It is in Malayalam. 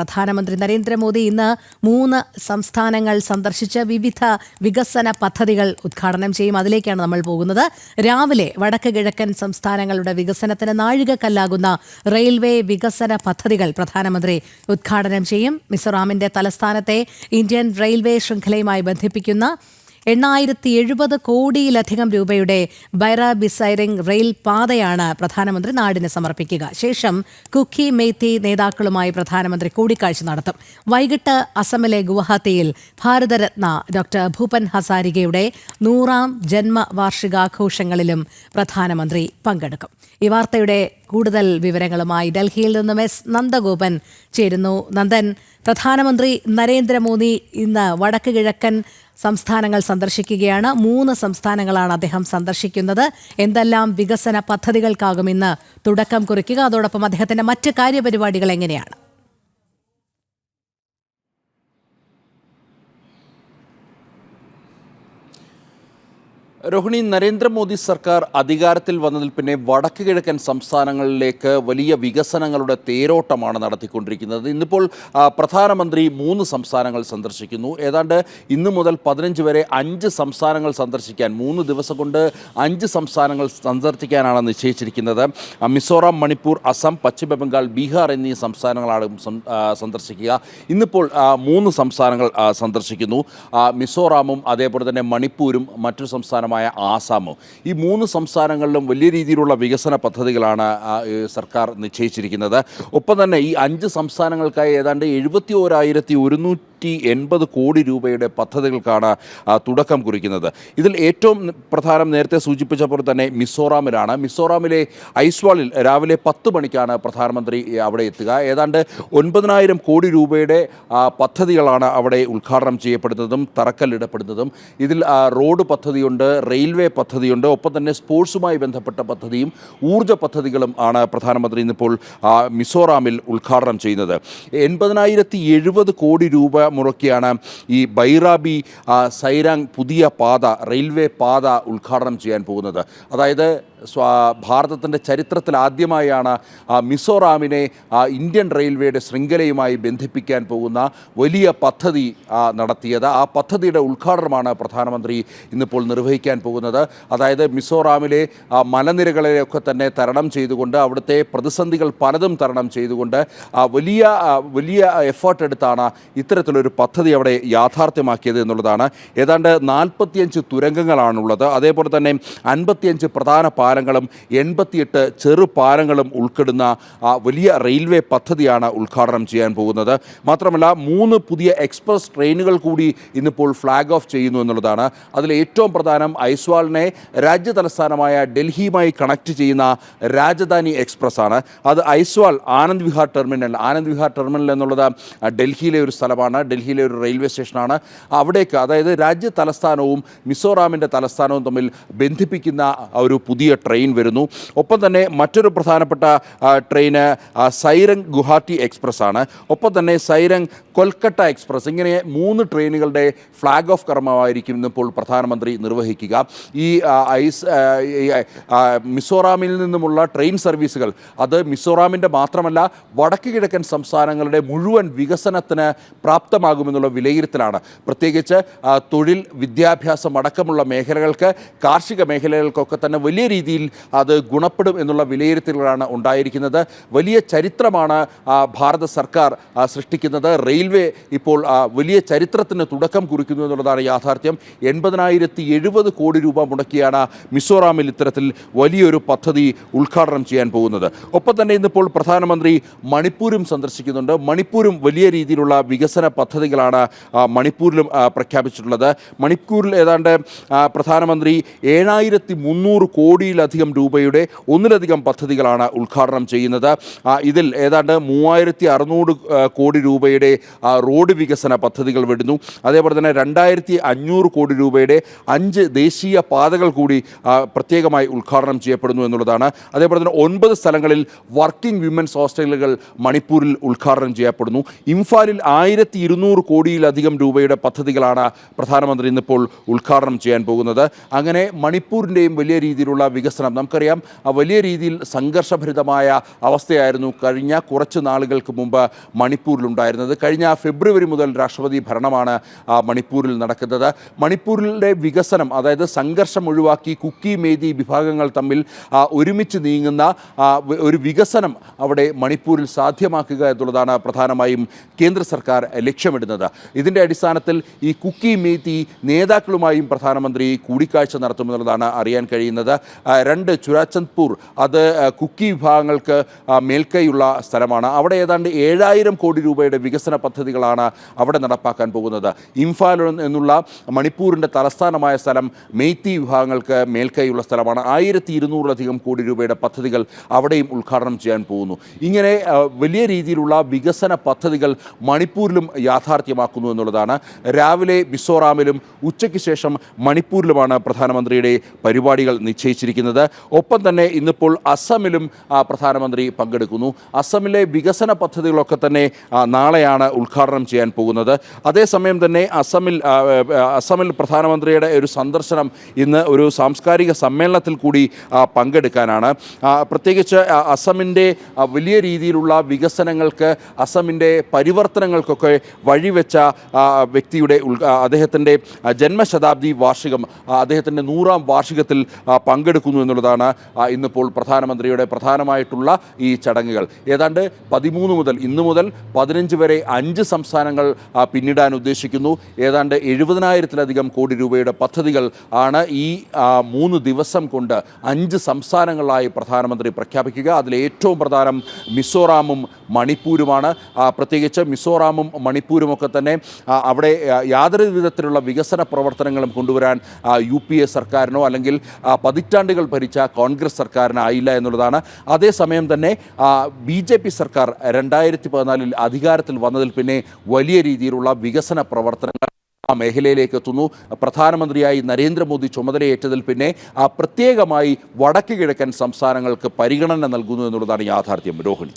പ്രധാനമന്ത്രി നരേന്ദ്രമോദി ഇന്ന് മൂന്ന് സംസ്ഥാനങ്ങൾ സന്ദർശിച്ച് വിവിധ വികസന പദ്ധതികൾ ഉദ്ഘാടനം ചെയ്യും. അതിലേക്കാണ് നമ്മൾ പോകുന്നത്. രാവിലെ വടക്ക് കിഴക്കൻ സംസ്ഥാനങ്ങളുടെ വികസനത്തിന് നാഴികക്കല്ലാകുന്ന റെയിൽവേ വികസന പദ്ധതികൾ പ്രധാനമന്ത്രി ഉദ്ഘാടനം ചെയ്യും. മിസോറാമിന്റെ തലസ്ഥാനത്തെ ഇന്ത്യൻ റെയിൽവേ ശൃംഖലയുമായി ബന്ധിപ്പിക്കുന്ന എണ്ണായിരത്തി എഴുപത് കോടിയിലധികം രൂപയുടെ ബൈറ ബിസൈറിംഗ് റെയിൽ പാതയാണ് പ്രധാനമന്ത്രി നാടിന് സമർപ്പിക്കുക. ശേഷം കുക്കി മെയ്ത്തി നേതാക്കളുമായി പ്രധാനമന്ത്രി കൂടിക്കാഴ്ച നടത്തും. വൈകിട്ട് അസമിലെ ഗുവാഹത്തിയിൽ ഭാരതരത്ന ഡോക്ടർ ഭൂപൻ ഹസാരികയുടെ നൂറാം ജന്മവാർഷികാഘോഷങ്ങളിലും പ്രധാനമന്ത്രി പങ്കെടുക്കും. ഈ വാർത്തയുടെ കൂടുതൽ വിവരങ്ങളുമായി ഡൽഹിയിൽ നിന്നും എസ് നന്ദഗോപൻ ചേരുന്നു. നന്ദൻ പ്രധാനമന്ത്രി നരേന്ദ്രമോദി ഇന്ന് വടക്ക് കിഴക്കൻ സംസ്ഥാനങ്ങൾ സന്ദർശിക്കുകയാണ്. മൂന്ന് സംസ്ഥാനങ്ങളാണ് അദ്ദേഹം സന്ദർശിക്കുന്നത്. എന്തെല്ലാം വികസന പദ്ധതികൾക്കാകും ഇന്ന് തുടക്കം കുറിക്കുക? അതോടൊപ്പം അദ്ദേഹത്തിന്റെ മറ്റ് കാര്യപരിപാടികൾ എങ്ങനെയാണ്? രോഹിണി നരേന്ദ്രമോദി സർക്കാർ അധികാരത്തിൽ വന്നതിൽ പിന്നെ വടക്ക് കിഴക്കൻ സംസ്ഥാനങ്ങളിലേക്ക് വലിയ വികസനങ്ങളുടെ തേരോട്ടമാണ് നടത്തിക്കൊണ്ടിരിക്കുന്നത്. ഇന്നിപ്പോൾ പ്രധാനമന്ത്രി മൂന്ന് സംസ്ഥാനങ്ങൾ സന്ദർശിക്കുന്നു. ഏതാണ്ട് ഇന്ന് മുതൽ പതിനഞ്ച് വരെ അഞ്ച് സംസ്ഥാനങ്ങൾ സന്ദർശിക്കാൻ മൂന്ന് ദിവസം കൊണ്ട് അഞ്ച് സംസ്ഥാനങ്ങൾ സന്ദർശിക്കാനാണ് നിശ്ചയിച്ചിരിക്കുന്നത്. മിസോറാം മണിപ്പൂർ അസം പശ്ചിമ ബംഗാൾ ബീഹാർ എന്നീ സംസ്ഥാനങ്ങളാണ് സന്ദർശിക്കുക. ഇന്നിപ്പോൾ മൂന്ന് സംസ്ഥാനങ്ങൾ സന്ദർശിക്കുന്നു. മിസോറാമും അതേപോലെ തന്നെ മണിപ്പൂരും മറ്റൊരു സംസ്ഥാനമായ ആസാമോ. ഈ മൂന്ന് സംസ്ഥാനങ്ങളിലും വലിയ രീതിയിലുള്ള വികസന പദ്ധതികളാണ് സർക്കാർ നിശ്ചയിച്ചിരിക്കുന്നത്. ഒപ്പം തന്നെ ഈ അഞ്ച് സംസ്ഥാനങ്ങൾക്കായി ഏതാണ്ട് എഴുപത്തി ഓരായിരത്തി ഒരുന്നൂറ്റി എൺപത് കോടി രൂപയുടെ പദ്ധതികൾക്കാണ് തുടക്കം കുറിക്കുന്നത്. ഇതിൽ ഏറ്റവും പ്രധാനം നേരത്തെ സൂചിപ്പിച്ച പോലെ തന്നെ മിസോറാമിലാണ്. മിസോറാമിലെ ഐസ്വാളിൽ രാവിലെ പത്ത് മണിക്കാണ് പ്രധാനമന്ത്രി അവിടെ എത്തുക. ഏതാണ്ട് ഒൻപതിനായിരം കോടി രൂപയുടെ പദ്ധതികളാണ് അവിടെ ഉദ്ഘാടനം ചെയ്യപ്പെടുന്നതും തറക്കല്ലിടപ്പെടുന്നതും. ഇതിൽ റോഡ് പദ്ധതിയുണ്ട് റെയിൽവേ പദ്ധതിയുണ്ട് ഒപ്പം തന്നെ സ്പോർട്സുമായി ബന്ധപ്പെട്ട പദ്ധതിയും ഊർജ പദ്ധതികളും ആണ് പ്രധാനമന്ത്രി ഇന്നിപ്പോൾ മിസോറാമിൽ ഉദ്ഘാടനം ചെയ്യുന്നത്. എൺപതിനായിരത്തി എഴുപത് കോടി രൂപ മുടക്കിയാണ് ഈ ബൈറാബി സൈരാങ് പുതിയ പാത റെയിൽവേ പാത ഉദ്ഘാടനം ചെയ്യാൻ പോകുന്നത്. അതായത് സ്വാ ഭാരതത്തിന്റെ ചരിത്രത്തിൽ ആദ്യമായാണ് മിസോറാമിനെ ഇന്ത്യൻ റെയിൽവേയുടെ ശൃംഖലയുമായി ബന്ധിപ്പിക്കാൻ പോകുന്ന വലിയ പദ്ധതി നടത്തിയത്. ആ പദ്ധതിയുടെ ഉദ്ഘാടനമാണ് പ്രധാനമന്ത്രി ഇന്നിപ്പോൾ നിർവഹിക്കാൻ പോകുന്നത്. അതായത് മിസോറാമിലെ മലനിരകളെയൊക്കെ തന്നെ തരണം ചെയ്തുകൊണ്ട് അവിടുത്തെ പ്രതിസന്ധികൾ പലതും തരണം ചെയ്തുകൊണ്ട് വലിയ വലിയ എഫേർട്ട് എടുത്താണ് ഇത്തരത്തിലൊരു പദ്ധതി അവിടെ യാഥാർത്ഥ്യമാക്കിയത് എന്നുള്ളതാണ്. ഏതാണ്ട് നാൽപ്പത്തിയഞ്ച് തുരങ്കങ്ങളാണുള്ളത്. അതേപോലെ തന്നെ അൻപത്തിയഞ്ച് പ്രധാന പാലങ്ങളും എൺപത്തിയെട്ട് ചെറു പാലങ്ങളും ആ, വലിയ റെയിൽവേ പദ്ധതിയാണ് ഉദ്ഘാടനം ചെയ്യാൻ പോകുന്നത്. മാത്രമല്ല മൂന്ന് പുതിയ എക്സ്പ്രസ് ട്രെയിനുകൾ കൂടി ഇന്നിപ്പോൾ ഫ്ലാഗ് ഓഫ് ചെയ്യുന്നു എന്നുള്ളതാണ്. അതിൽ ഏറ്റവും പ്രധാനം ഐസ്വാളിനെ രാജ്യ തലസ്ഥാനമായ ഡൽഹിയുമായി കണക്ട് ചെയ്യുന്ന രാജധാനി എക്സ്പ്രസ് ആണ്. അത് ഐസ്വാൾ ആനന്ദ് വിഹാർ ടെർമിനൽ. ആനന്ദ് വിഹാർ ടെർമിനൽ എന്നുള്ളത് ഡൽഹിയിലെ ഒരു സ്ഥലമാണ്. ഡൽഹിയിലെ ഒരു റെയിൽവേ സ്റ്റേഷനാണ്. അവിടേക്ക് അതായത് രാജ്യ തലസ്ഥാനവും മിസോറാമിന്റെ തലസ്ഥാനവും തമ്മിൽ ബന്ധിപ്പിക്കുന്ന ഒരു പുതിയ ട്രെയിൻ വരുന്നു. ഒപ്പം തന്നെ മറ്റൊരു പ്രധാനപ്പെട്ട ട്രെയിന് ആ, സൈരംഗ് ഗുവാഹട്ടി എക്സ്പ്രസ് ആണ് ഒപ്പം തന്നെ സൈരംഗ് കൊൽക്കട്ട എക്സ്പ്രസ്. ഇങ്ങനെ മൂന്ന് ട്രെയിനുകളുടെ ഫ്ലാഗ് ഓഫ് കർമ്മമായിരിക്കും ഇന്നിപ്പോൾ പ്രധാനമന്ത്രി നിർവഹിക്കുക. ഈ ഐസ് മിസോറാമിൽ നിന്നുമുള്ള ട്രെയിൻ സർവീസുകൾ അത് മിസോറാമിന്റെ മാത്രമല്ല വടക്ക് കിഴക്കൻ സംസ്ഥാനങ്ങളുടെ മുഴുവൻ വികസനത്തിന് പ്രാപ്തമാകുമെന്നുള്ള വിലയിരുത്തലാണ്. പ്രത്യേകിച്ച് തൊഴിൽ വിദ്യാഭ്യാസം അടക്കമുള്ള മേഖലകൾക്ക് കാർഷിക മേഖലകൾക്കൊക്കെ തന്നെ വലിയ രീതിയിൽ അത് ഗുണപ്പെടും എന്നുള്ള വിലയിരുത്തലുകളാണ് ഉണ്ടായിരിക്കുന്നത്. വലിയ ചരിത്രമാണ് ഭാരത സർക്കാർ സൃഷ്ടിക്കുന്നത്. റെയിൽവേ ഇപ്പോൾ വലിയ ചരിത്രത്തിന് തുടക്കം കുറിക്കുന്നു എന്നുള്ളതാണ് യാഥാർത്ഥ്യം. എൺപതിനായിരത്തി എഴുപത് കോടി രൂപ മുടക്കിയാണ് മിസോറാമിൽ ഇത്തരത്തിൽ വലിയൊരു പദ്ധതി ഉദ്ഘാടനം ചെയ്യാൻ പോകുന്നത്. ഒപ്പം തന്നെ ഇന്നിപ്പോൾ പ്രധാനമന്ത്രി മണിപ്പൂരും സന്ദർശിക്കുന്നുണ്ട്. മണിപ്പൂരും വലിയ രീതിയിലുള്ള വികസന പദ്ധതികളാണ് മണിപ്പൂരിലും പ്രഖ്യാപിച്ചിട്ടുള്ളത്. മണിപ്പൂരിൽ ഏതാണ്ട് പ്രധാനമന്ത്രി ഏഴായിരത്തി മുന്നൂറ് കോടിയിലധികം രൂപയുടെ ഒന്നിലധികം പദ്ധതികളാണ് ഉദ്ഘാടനം ചെയ്യുന്നത്. ഇതിൽ ഏതാണ്ട് മൂവായിരത്തി അറുന്നൂറ് കോടി രൂപയുടെ റോഡ് വികസന പദ്ധതികൾ വിടുന്നു. അതേപോലെ തന്നെ രണ്ടായിരത്തി അഞ്ഞൂറ് കോടി രൂപയുടെ അഞ്ച് ദേശീയ പാതകൾ കൂടി പ്രത്യേകമായി ഉദ്ഘാടനം ചെയ്യപ്പെടുന്നു എന്നുള്ളതാണ്. അതേപോലെ തന്നെ ഒൻപത് സ്ഥലങ്ങളിൽ വർക്കിംഗ് വിമൻസ് ഹോസ്റ്റലുകൾ മണിപ്പൂരിൽ ഉദ്ഘാടനം ചെയ്യപ്പെടുന്നു. ഇംഫാലിൽ ആയിരത്തി ഇരുന്നൂറ് കോടിയിലധികം രൂപയുടെ പദ്ധതികളാണ് പ്രധാനമന്ത്രി ഇന്നിപ്പോൾ ഉദ്ഘാടനം ചെയ്യാൻ പോകുന്നത്. അങ്ങനെ മണിപ്പൂരിന്റെയും വലിയ രീതിയിലുള്ള വികസനം. നമുക്കറിയാം വലിയ രീതിയിൽ സംഘർഷഭരിതമായ അവസ്ഥയായിരുന്നു കഴിഞ്ഞ കുറച്ച് നാളുകൾക്ക് മുമ്പ് മണിപ്പൂരിലുണ്ടായിരുന്നത്. കഴിഞ്ഞ ഫെബ്രുവരി മുതൽ രാഷ്ട്രപതി ഭരണമാണ് മണിപ്പൂരിൽ നടക്കുന്നത്. മണിപ്പൂരിലെ വികസനം അതായത് സംഘർഷം ഒഴിവാക്കി കുക്കി മേദി വിഭാഗങ്ങൾ തമ്മിൽ ഒരുമിച്ച് നീങ്ങുന്ന ഒരു വികസനം അവിടെ മണിപ്പൂരിൽ സാധ്യമാക്കുക എന്നുള്ളതാണ് പ്രധാനമായും കേന്ദ്ര സർക്കാർ ലക്ഷ്യമിടുന്നത്. ഇതിന്റെ അടിസ്ഥാനത്തിൽ ഈ കുക്കി മേത്തി നേതാക്കളുമായും പ്രധാനമന്ത്രി കൂടിക്കാഴ്ച നടത്തുമെന്നുള്ളതാണ് അറിയാൻ കഴിയുന്നത്. രണ്ട് ചുരാചന്ദ്പൂർ അത് കുക്കി വിഭാഗങ്ങൾക്ക് മേൽക്കൈയുള്ള സ്ഥലമാണ്. അവിടെ ഏതാണ്ട് ഏഴായിരം കോടി രൂപയുടെ വികസന പദ്ധതികളാണ് അവിടെ നടപ്പാക്കാൻ പോകുന്നത്. ഇംഫാൽ എന്നുള്ള മണിപ്പൂരിന്റെ തലസ്ഥാനമായ സ്ഥലം മെയ്ത്തി വിഭാഗങ്ങൾക്ക് മേൽക്കൈയുള്ള സ്ഥലമാണ്. ആയിരത്തി ഇരുന്നൂറിലധികം കോടി രൂപയുടെ പദ്ധതികൾ അവിടെയും ഉദ്ഘാടനം ചെയ്യാൻ പോകുന്നു. ഇങ്ങനെ വലിയ രീതിയിലുള്ള വികസന പദ്ധതികൾ മണിപ്പൂരിലും യാഥാർത്ഥ്യമാക്കുന്നു എന്നുള്ളതാണ്. രാവിലെ മിസോറാമിലും ഉച്ചയ്ക്ക് ശേഷം മണിപ്പൂരിലുമാണ് പ്രധാനമന്ത്രിയുടെ പരിപാടികൾ നിശ്ചയിച്ചിരിക്കുന്നത്. ഒപ്പം തന്നെ ഇന്നിപ്പോൾ അസമിലും പ്രധാനമന്ത്രി പങ്കെടുക്കുന്നു. അസമിലെ വികസന പദ്ധതികളൊക്കെ തന്നെ നാളെയാണ് ഉദ്ഘാടനം ചെയ്യാൻ പോകുന്നത്. അതേസമയം തന്നെ അസമിൽ അസമിൽ പ്രധാനമന്ത്രിയുടെ ഒരു സന്ദർശനം ഇന്ന് ഒരു സാംസ്കാരിക സമ്മേളനത്തിൽ കൂടി പങ്കെടുക്കാനാണ്. പ്രത്യേകിച്ച് അസമിന്റെ വലിയ രീതിയിലുള്ള വികസനങ്ങൾക്ക് അസമിന്റെ പരിവർത്തനങ്ങൾക്കൊക്കെ വഴിവെച്ച വ്യക്തിയുടെ അദ്ദേഹത്തിന്റെ ജന്മശതാബ്ദി വാർഷികം അദ്ദേഹത്തിന്റെ നൂറാം വാർഷികത്തിൽ ആ, പങ്കെടുക്കുന്നു എന്നുള്ളതാണ് ഇന്നിപ്പോൾ പ്രധാനമന്ത്രിയുടെ പ്രധാനമായിട്ടുള്ള ഈ ചടങ്ങുകൾ. ഏതാണ്ട് പതിമൂന്ന് മുതൽ ഇന്ന് മുതൽ പതിനഞ്ച് വരെ അഞ്ച് സംസ്ഥാനങ്ങൾ പിന്നിടാൻ ഉദ്ദേശിക്കുന്നു. ഏതാണ്ട് എഴുപതിനായിരത്തിലധികം കോടി രൂപയുടെ പദ്ധതികൾ ആണ് ഈ മൂന്ന് ദിവസം കൊണ്ട് അഞ്ച് സംസ്ഥാനങ്ങളായി പ്രധാനമന്ത്രി പ്രഖ്യാപിക്കുക. അതിൽ ഏറ്റവും പ്രധാനം മിസോറാമും മണിപ്പൂരുമാണ്. പ്രത്യേകിച്ച് മിസോറാമും മണിപ്പൂരും ഒക്കെ തന്നെ അവിടെ യാതൊരു വിധത്തിലുള്ള വികസന പ്രവർത്തനങ്ങളും കൊണ്ടുവരാൻ യു പി എ സർക്കാരിനോ അല്ലെങ്കിൽ ആ, ഭരിച്ച കോൺഗ്രസ് സർക്കാരിന് ആയില്ല എന്നുള്ളതാണ്. അതേസമയം തന്നെ ബി ജെ പി സർക്കാർ രണ്ടായിരത്തി പതിനാലിൽ അധികാരത്തിൽ വന്നതിൽ പിന്നെ വലിയ രീതിയിലുള്ള വികസന പ്രവർത്തനങ്ങൾ ആ മേഖലയിലേക്ക് എത്തുന്നു. പ്രധാനമന്ത്രിയായി നരേന്ദ്രമോദി ചുമതലയേറ്റതിൽ പിന്നെ പ്രത്യേകമായി വടക്ക് കിഴക്കൻ സംസ്ഥാനങ്ങൾക്ക് പരിഗണന നൽകുന്നു എന്നുള്ളതാണ് യാഥാർത്ഥ്യം. രോഹിണി.